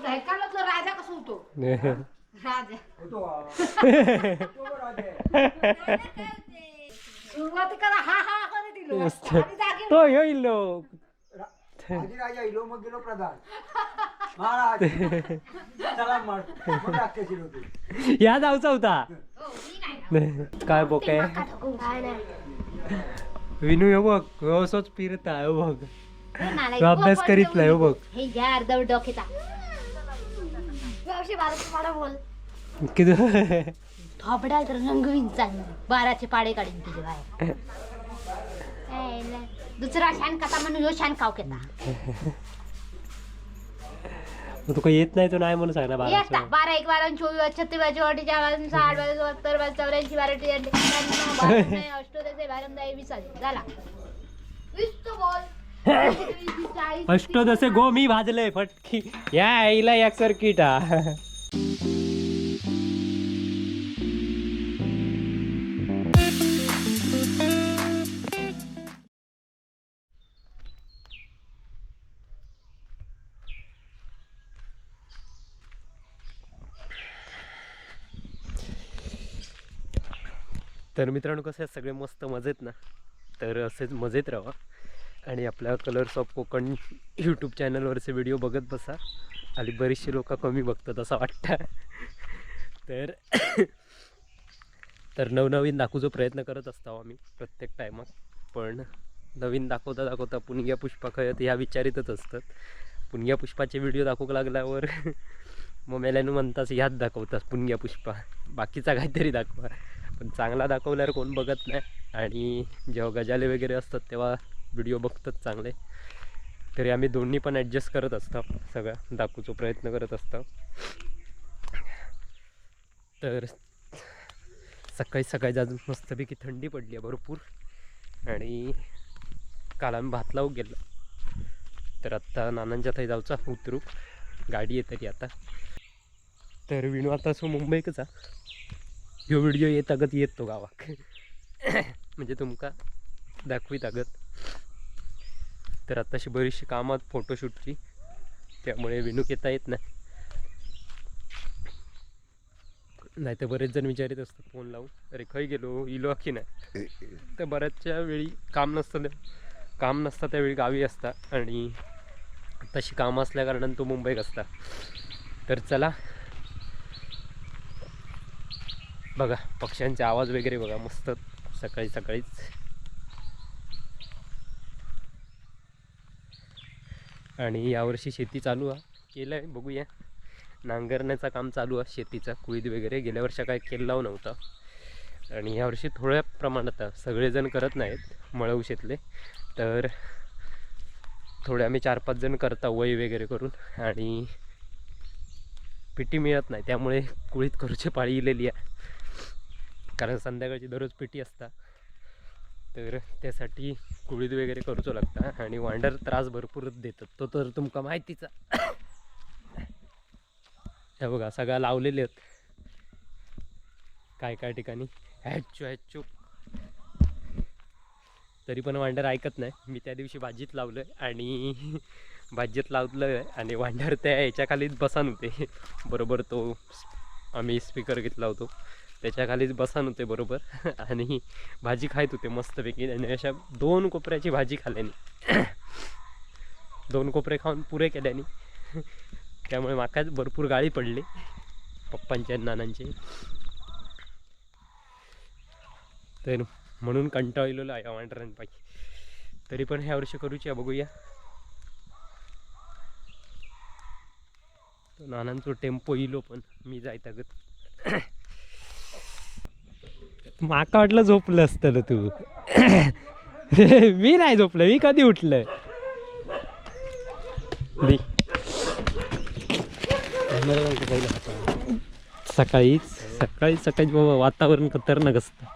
तो ढेकाळातला राजा कसं होतो? राजा. होतो का? तो राजा आहे. सुरुवातीला हा हा करे दिलो. मस्त. आणि जागे. तो येईल रा- आधी राजा इलो मग गेलो प्रधान. महाराज. चला मार मग अख्ख्याशील होते. या जाऊचा होता. हो, मी नाही काय बोके काय नाही. विनू हे बघ. हो असंच फिरता हे बघ. हे नालायक. तो अभ्यास करीत नाही, हो बघ. हे घ्या अर्धवट डोकेचा व्यवशी बाराचे पाडा बोल किती थोपडाल तर रंगवीन चालणार बाराचे पाडे काढीन तुझे बाहेर दुसरा शान कथा म्हणून ह्यो शान काव मग तुका येत नाही तो नाही म्हणून सांग ना बारा एक बारा चोवीस छत्तीस बारा अठ्ठेचाळीस बारा साठ बारा सत्तर बारा चौऱ्याऐंशी बारा अष्टोदशे बारा वीस झाला वीस तो बोल फस्ट जसे गो मी भाजले फटकी. या आईला एक सर्किट. हा तर मित्रांनो कसं सगळे मस्त मजेत ना? तर असेच मजेत राहा. आणि आपल्या कलर्स ऑफ कोकण यूट्यूब चॅनलवरचे व्हिडिओ बघत बसा. आणि बरीचशी लोक कमी बघतात असं वाटतं. तर तर नवनवीन दाखवूचा प्रयत्न करत असतो आम्ही प्रत्येक टायमात पण नवीन दाखवता दाखवता पुणग्या पुष्पा खयत ह्या विचारितच असतात. पुणग्या पुष्पाचे व्हिडिओ दाखवू लागल्यावर मग मेल्यानं म्हणतास ह्याच दाखवतात पुणग्या पुष्पा. बाकीचा काहीतरी दाखवा. पण चांगला दाखवल्यावर कोण बघत नाही. आणि जेव्हा गजाले वगैरे असतात तेव्हा व्हिडिओ बघतात चांगले. तरी आम्ही दोन्ही पण ॲडजस्ट करत असतो सगळं दाखवूचा प्रयत्न करत असतो. तर सकाळी सकाळी अजून मस्तपैकी थंडी पडली आहे भरपूर. आणि काल आम्ही भात लावू गेलो. तर आत्ता नानांच्या थंय जाऊचा उतरू. गाडी येत तरी आता. तर विणू आता असो मुंबईकचा ह्यो व्हिडिओ येत अगत येतो गावाक म्हणजे तुमका दाखवीत अगत. तर आत्ताशी बरीचशी कामात फोटोशूटची. त्यामुळे विनूक येता येत नाही. नाही तर बरेच जण विचारित असतात फोन लावून. अरे खय गेलो? इलो की नाही. तर बऱ्याचशा वेळी काम नसतं काम नसतं त्यावेळी गावी असता. आणि तशी कामं असल्या कारणाने तो मुंबईत असता. तर चला. बघा पक्ष्यांचे आवाज वगैरे बघा मस्त. सकाळी सकाळीच. आणि यावर्षी शेती चालू आहे केलं आहे बघूया. नांगरण्याचं काम चालू आहे शेतीचा. कुळीद वगैरे गेल्या वर्षी काय केला नव्हता. आणि यावर्षी थोड्या प्रमाणात सगळेजण करत नाहीत मळवू शेतले तर थोडे आम्ही चार पाच जण करता वय वगैरे करून. आणि पिटी मिळत नाही त्यामुळे कुळीत करूची पाळी इलेली आहे. कारण संध्याकाळची दररोज पिटी असता. तर त्यासाठी कुळीद वगैरे करूचो लागता आणि वांडर त्रास भरपूर देतात. तो तर तुमका माहितीचा हे बघा सगळ्या लावलेले आहेत. काय काय ठिकाणी? हॅच्चू हॅच्चू तरी पण वांडर ऐकत नाही. मी त्या दिवशी भाजीत लावलं आणि भाजीत लावलं आणि वांडर त्या याच्या खालीच बसान होते. बरोबर तो आम्ही स्पीकर घेतला होतो. त्याच्याखालीच बसान होते बरोबर. आणि भाजी खायत होते मस्तपैकी. आणि अशा दोन कोपऱ्याची भाजी खाल्ल्याने. दोन कोपरे खाऊन पुरे केल्याने. त्यामुळे माकाच भरपूर गाळी पडली. पप्पांचे आणि नानांचे. तर म्हणून कंटाळलेलो आहे वांडरांपाई तरी पण ह्या वर्षी करूची बघूया. तो नानांचो टेम्पो इलो पण मी जायतागत माका वाटलं झोपलं असतं तू. मी नाही झोपलं मी कधी उठलं दे. सकाळीच सकाळी सकाळी बाबा वातावरण खतरनाक असतं.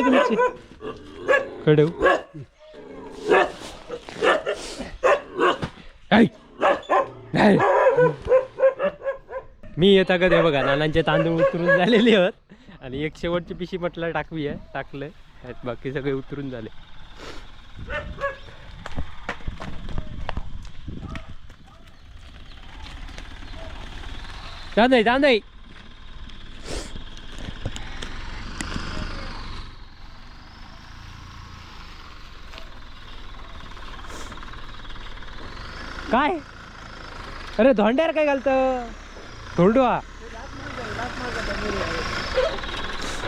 तुमची. कडव काय? मी येता का बघा नानांचे तांदूळ उतरून झालेले आहेत. आणि एक शेवटची पिशी म्हटलं टाकवी आहे टाकलंय. बाकी सगळे उतरून झाले. जाऊ नाही काय? अरे धोंड्यावर काय घालतं? धोंडवा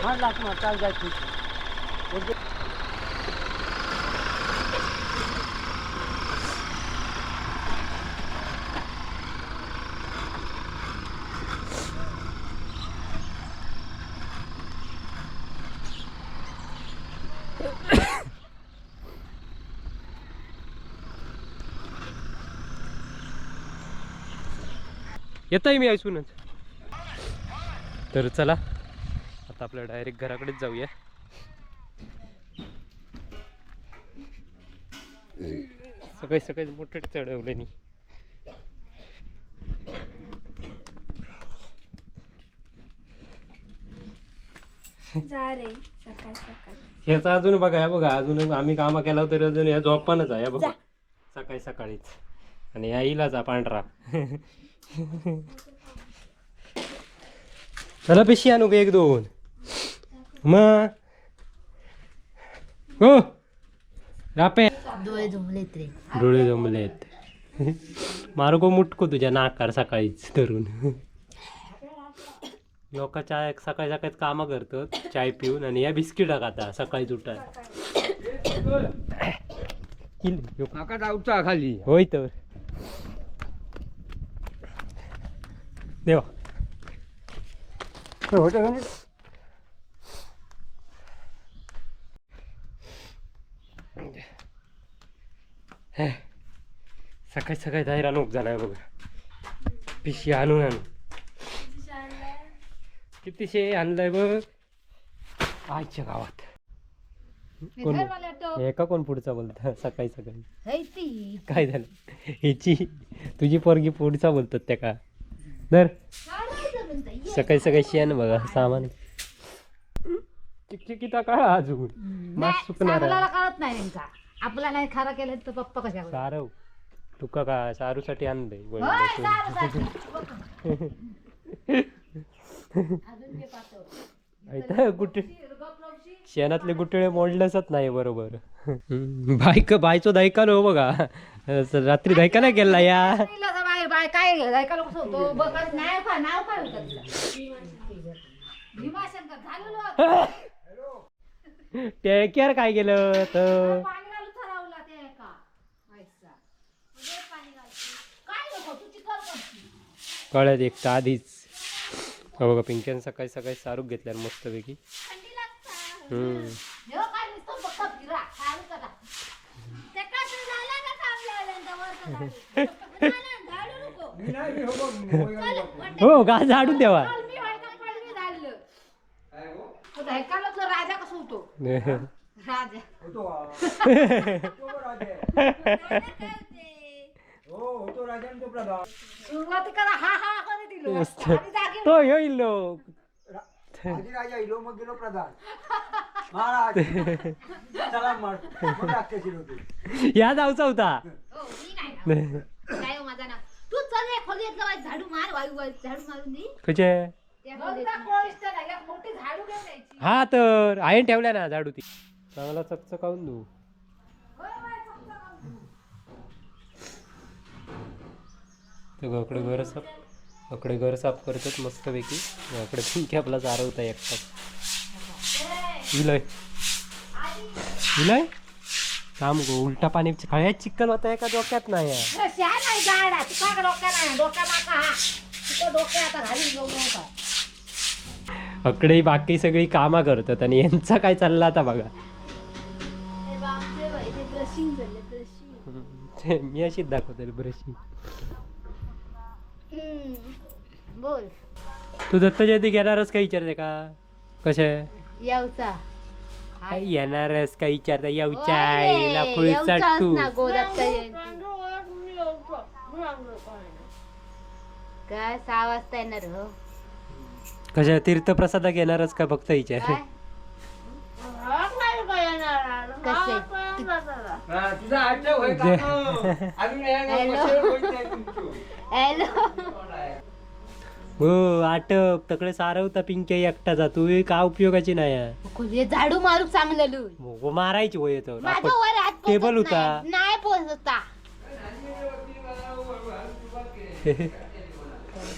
हा लाख मार येतोय मी ऐसूनच. तर चला आता आपल्या डायरेक्ट घराकडेच जाऊया. सकाळी सकाळी मोठे चढवले नी जा रे सकाळ सकाळ. ह्याचा अजून बघा ह्या बघा अजून आम्ही कामं केला तरी अजून ह्या झोपानच आहे बघा. सकाळी सकाळीच. आणि ह्या इलाचा पांढरा. चला पिशी आणू का एक दोन मग हो रापे डोळे झुमलेत रे डोळे जमलेत मार्गो मुटको तुझ्या नाकार सकाळीच धरून लोक चाय सकाळी सकाळी कामं करतात चाय पिऊन आणि या बिस्किटा खाता सकाळीच उठाय जाऊचा खाली होय तर देवा. होतं का? नाही सकाळी सकाळी जाहीर आणू झालाय बघ. पिशी आणून आणू किती शे आणलंय बघ? आईच्या गावात. कोण हे का कोण पुढचा बोलत सकाळी सकाळी. काय झालं? ह्याची तुझी पोरगी पुढचा बोलतात त्या का? दर सकाळी सकाळी शेण बघा सामान. चिकचिकिता काढा अजून. मास सुकणार. कळत नाही आपला नाही खरा केलं तर पप्पा कशा करतात? सारव तुका का सारूसाठी आणलंय? होय, पातळ. ऐकतं गुटे शेणातले गुटळे मोडलेच नाही बरोबर. बायक बायचो दैकालो हो बघा. रात्री दैका नाही केला या. तिला बाय काय ऐकायला कसं होतो बघत नाव काय नाव काय होतं तिला भीमाशंकर झालेलो होतं. टेक्यार काय केलं तर पाणी घालून ठरवला ते एका व्हायचा. म्हणजे पाणी घालते. काय नको तू चिकन करते. कळत एक तर आधीच हो बघा पिंक्यानं सकाळी सकाळी सारूक घेतल्या मस्तपैकी थंडी लागतं. हम्म ह्यो काय नुसतं बघत फिरा, खाऊ करा. ते कसं झालं का काम लावल्यानंतर वरचं झाडू? हो. हो गा झाडून द्यावा हो? तो ढेकाला तो राजा कसं होतो राजा होतो हा. होतो राजा. हो होतो? राजा. आणि तो प्रधान सुरुवाती करा हा हा करे दिलो. आणि जागी तो येईल लो. रा- आधी राजा इलो मग गेलो प्रधान. महाराज या जाऊचा होता हो मी नाही ना. काय हो माझा ना तू चल रे खोलीत जाऊ, झाडू मार वायू वायू झाडू मारून दे कसे त्या खोलीत मोठी झाडू घेऊन यायची. हा तर आईन ठेवल्या ना झाडू ती. चांगला चकचकावून देऊ तो गावाकडे घर साफ अकडे घर साफ करतात मस्तपैकी. अकडे पिंकी आपला चारवता एकटा विलय. विलय? काम गो उलटा पाणी खळ्यात चिक्कल होता एका डोक्यात नाही डोक्या आता नका अकडे बाकी सगळी कामा करतात आणि यांचा काय चालला आता बघा. मी अशीच दाखवतो ब्रशी बोल. तू दत्त जयंती घेणारच काय विचारते का? कसे येवचा. येणारच काय विचारता? येऊच्या आईला फुलचा तू काय सहा वाजता येणार हो कशा तीर्थप्रसादा घेणारच का फक्त विचार काय? कसे हा, तुझा आठव होय का गं? अजून या ना, हॅलो. कशाला बोलत नाही तुमचं? हॅलो हो आटप तकडे सारवता पिंक्या एकटा जा तू का उपयोगाची नाही आहे. खुले झाडू मारू चांगलं हो, मारायची होय येतो माझ्या वर हात पोचत टेबल नाही. होता. नाही पोचता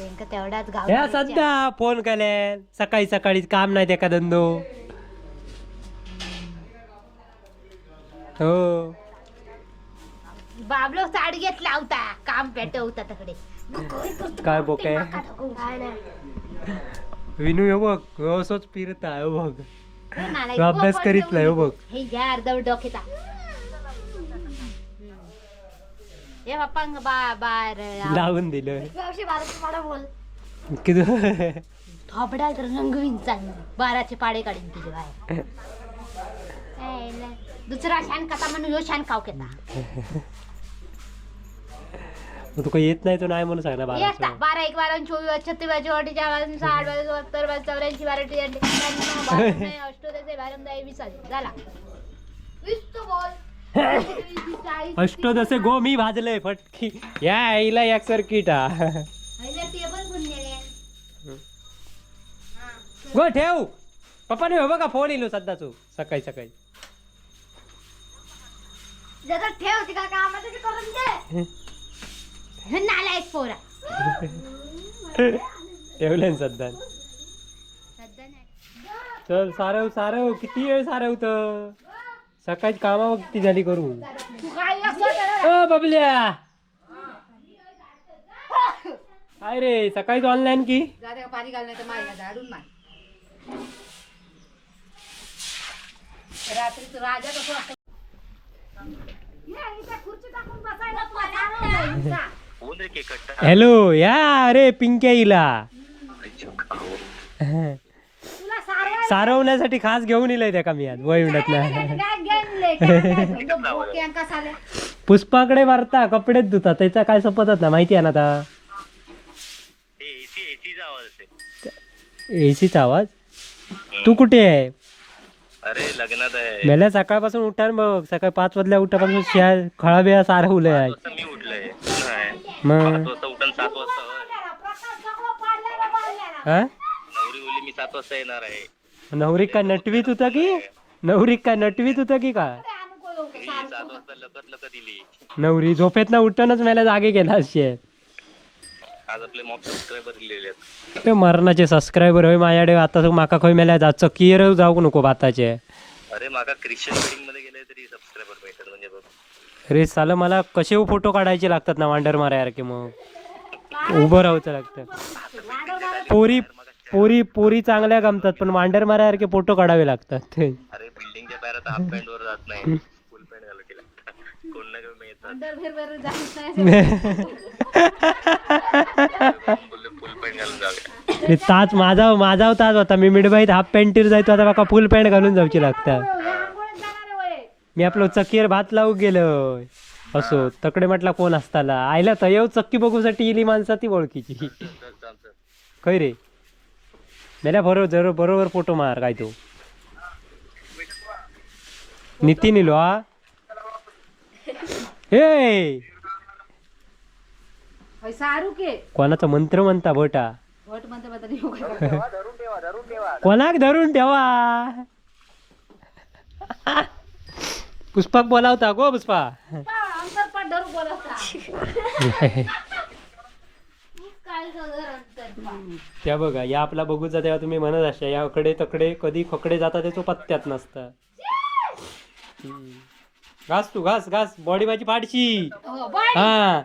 तेवढाच गाव सध्या फोन केले. सकाळी सकाळी काम नाही त्याका धंदो. हो. बाबलो साडी घेतला होता काम पेटवता तकडे. काय बोके काय नाही. विनू हे बघ हो असंच फिरता हे बघ. नालायक. तू अभ्यास हो, करीत नाही, हो बघ. हे घ्या अर्धवट डोक्याचा. हे बाप्पा बा बार लावून दिलं बोल किती थोपडा तर रंगवीन चांगली बाराचे पाडे काढीन तुझे बाहेर. दुसरा शान कथा म्हणून ह्यो शान काव केला मग तुका येत नाही तो नाही म्हणून सांग ना येता बारा बारा एक बारा चोवीस छत्तीस बाजू अठ्ठेचाळीस बाजू साठ बाजू सत्तर बाजू चौऱ्याऐंशी बारा बावन्न अष्टोदशे बारंदा वीस झाला वीस तो बोल अष्टोदशे गो मी भाजलंय फटकी. या आईला एक सर्किट हा गो ठेव. पप्पाने हो बघा फोन येलो सध्या तू. सकाळी सकाळी. ठेव कामाचं की करून दे. पोरा. ना सध्या. चल सारव सारव किती वेळ सारवत? सकाळी कामा किती झाली करू तू ओ बबल्या. काय रे सकाळीच ऑनलाईन की? पाणी हॅलो या अरे पिंक्या इला सारवण्यासाठी खास घेऊन इलंय त्या मी आज वय पुष्पाकडे मारता कपडेच धुता त्याचा काय सपतच ना माहिती आहे ना आता. एसीचा आवाज तू कुठे आहे? अरे लग्नात आहे. मेल्या सकाळपासून उठा बघ सकाळी पाच वाजल्या उठापासून शिया खळा बिया आहे. मी उठलोय. नाही मग? उठून सात वाजता. हा? नवरी बोलली मी सात वाजता येणार आहे. नवरी काय नटवीत होता की? नवरी काय? नटवीत होता की का मी सात वाजता लकत लकत दिली. नवरी झोपेत ना उठणच मेल्या जागे आज आपले सबस्क्रायबर दिलेले आहेत. ते मरणाचे सबस्क्रायबर होय माझ्याकडे आता माका खंय मेल्या जायचं? कियर जाऊ नको भाताचे अरे माका ख्रिश्चन वेडिंगमध्ये गेले तरी सबस्क्रायबर भेटत म्हणजे बघ. अरे साला मला कसे फोटो काढायचे लागतात ना वांडर मारासारखे मग. उभं राहायचं लागतं. पोरी पोरी पोरी चांगल्या गमतात पण वांडर मारासारखे फोटो काढावे लागतात. अरे बिल्डिंगच्या आता हाफ पॅन्ट वर जात नाही. फुल पॅन्ट घालू तिला कोण ना कोण येतात फुल पॅन्ट घालून जाऊया मी ताच माझा माझा ताच होता. मी मिडबाईत हाफ पॅन्टीर जायचो. आता माका फुल पॅन्ट घालून जाऊची लागतात. मी आपलं चक्कीवर भात लावू गेलो. असो तकडे म्हटला कोण असताला. आयला तर येऊ चक्की बघूसाठी इली माणसा ती ओळखीची खय रे? मेल्या बरोबर जर बरोबर फोटो मार काय तो? नितीन इलो हा? हे! सारू के कोणाचा मंत्र म्हणता भटा म्हणते कोणाक धरून ठेवा? पुष्पाक बोलावता गो पुष्पा. धरून काय सगळं त्या बघा या आपला बघूचा तेव्हा तुम्ही म्हणत असा याकडे तकडे कधी खकडे जाता त्याचो पत्त्यात नसता. घास तू घास घास बॉडी माझी फाडशी हो हा.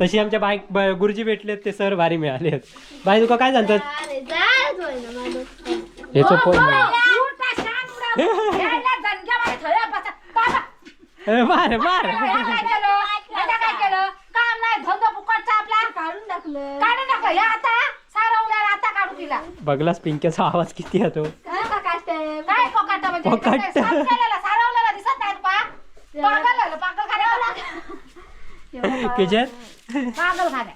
तशी आमच्या बाईक गुरुजी भेटलेत ते सर भारी मिळाले बाई तुका काय सांगतात अरे जायच होय ना माझं याचं पण उठा, शान उडा. यायला झणक्यामध्ये थळ्या बसा. बाबा, ए, मार मार याला काय केलं? याला काय केलं? काम नाही, धंदा फुकटचा आपला. हे आता. आता काढू तिला. बघलास पिंक्याचा आवाज किती येतो? काय कोकाटा म्हणजे? काय सारवलेला दिसत नाही पा. पागल पागल खाण्या किचन? पागल खाण्या.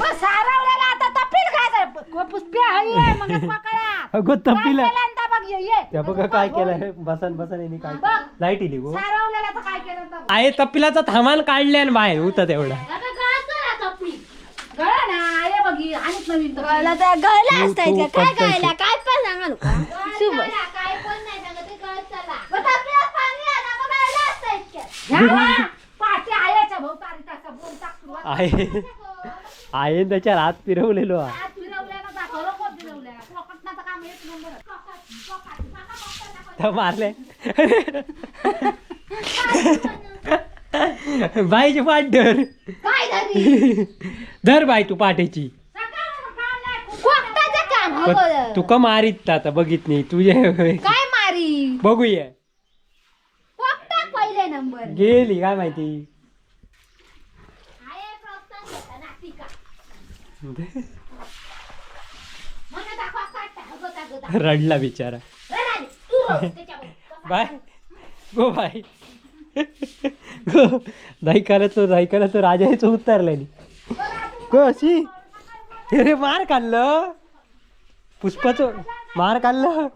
पण सारवलेला आता तपील खायचं व पुष्पी आहे मग पकडा अगो काय तपिला केलं बघ ये ये. त्या बघा काय केलंय बसन बसन यांनी काय बघ. लाइट इली गो. सारवलेला तर काय केलं तर आहे तपिलाचा थामान काढले आणि बाहेर होता तेवढा आता गळाचं ना तपली गळा ना ये बघी आणि नवीन तपली. गळला तर गळला तू- असताय तू का? काय पटकन गळला काय पण सांगा नका गळा चला, काय पण नाही सांगत, ते गळत चला. मग तपलीला पाणी आलं, मग गळलं असतं इतक्यात. ह्या बघा, पाठी आयाच्या भोवताली तसा बोल टाक सुरुवात. आहे. आहे त्याच्या हात फिरवलेलो आहे. काम एक नंबर. तर मारले. बाईची पाठ धर. काय झाली? धर बाई तू पाठीची सकाळचं काम नाही, खूप कोकटाचं काम पण हवं तुका मारीत आता? बघित नाही. तुझे काय मारी बघूया. पहिले नंबर गेली काय माहिती. रडला बिचारा. तू. बाय. गो बाय. गो. दायकाला तो दायकाला तो राजा याचं उतरला कशी अरे मार काढलं पुष्पाचं मार काढलं